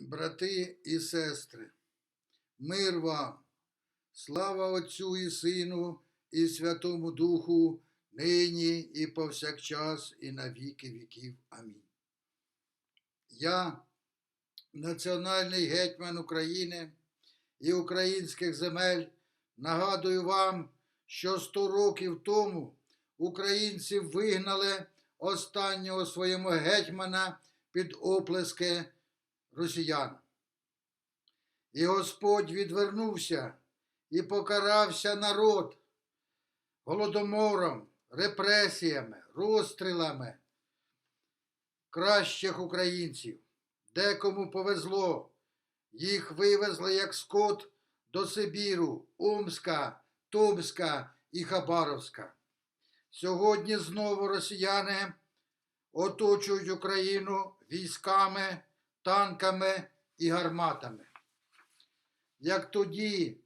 брати і сестри, мир вам, слава Отцю і Сину, і Святому Духу, нині і повсякчас, і на віки віків. Амінь. Я, національний гетьман України і українських земель, нагадую вам, що 100 років тому українці вигнали останнього своєму гетьмана під оплески росіян. І Господь відвернувся і покарався народ голодомором, репресіями, розстрілами кращих українців. Декому повезло, їх вивезли як скот до Сибіру, Омська, Томська і Хабаровська. Сьогодні знову росіяни оточують Україну військами, танками і гарматами. Як тоді,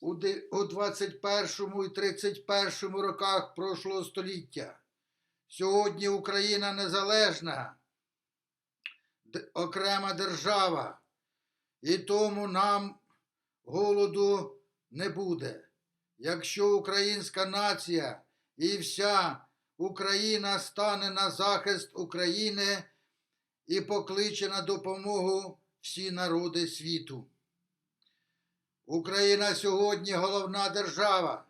у де- у 21 і 31 роках прошлого століття, сьогодні Україна незалежна, окрема держава, і тому нам голоду не буде. Якщо українська нація і вся Україна стане на захист України і покличе на допомогу всі народи світу. Україна сьогодні головна держава,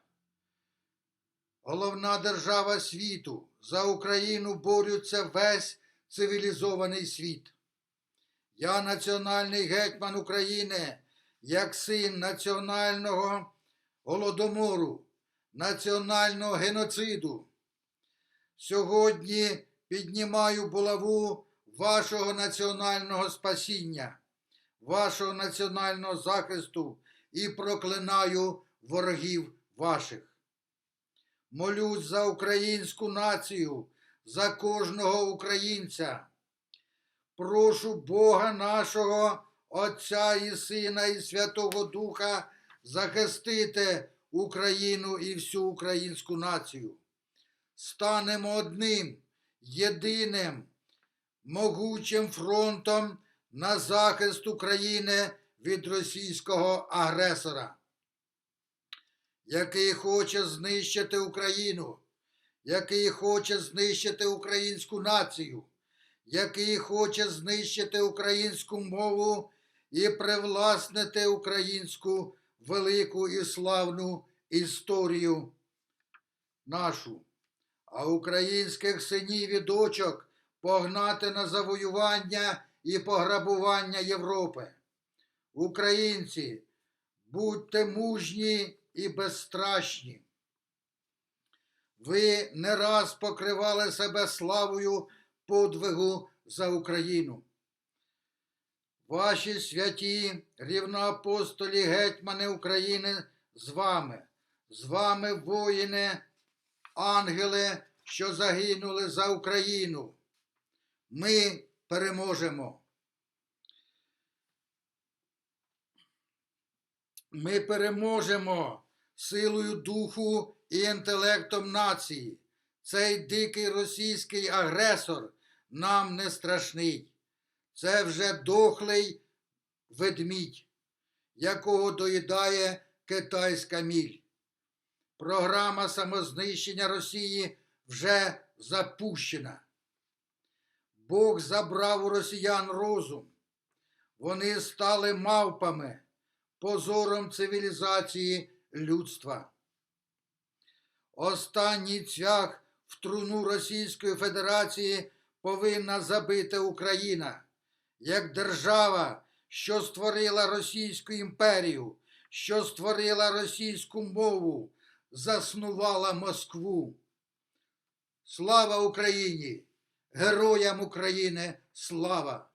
головна держава світу. За Україну борються весь цивілізований світ. Я національний гетьман України, як син національного голодомору, національного геноциду. Сьогодні піднімаю булаву вашого національного спасіння, вашого національного захисту і проклинаю ворогів ваших. Молюсь за українську націю, за кожного українця. Прошу Бога нашого, Отця і Сина і Святого Духа захистити Україну і всю українську націю. Станемо одним, єдиним, могучим фронтом на захист України від російського агресора, який хоче знищити Україну, який хоче знищити українську націю, який хоче знищити українську мову і привласнити українську велику і славну історію нашу, а українських синів і дочок погнати на завоювання і пограбування Європи. Українці, будьте мужні і безстрашні. Ви не раз покривали себе славою подвигу за Україну. Ваші святі рівноапостолі гетьмани України з вами, з вами воїни, ангели, що загинули за Україну. Ми переможемо. Ми переможемо силою духу і інтелектом нації. Цей дикий російський агресор нам не страшний. Це вже дохлий ведмідь, якого доїдає китайська міль. Програма самознищення Росії вже запущена. Бог забрав у росіян розум. Вони стали мавпами, позором цивілізації людства. Останній цвях в труну Російської Федерації повинна забити Україна як держава, що створила Російську імперію, що створила російську мову, заснувала Москву. Слава Україні! Героям України слава!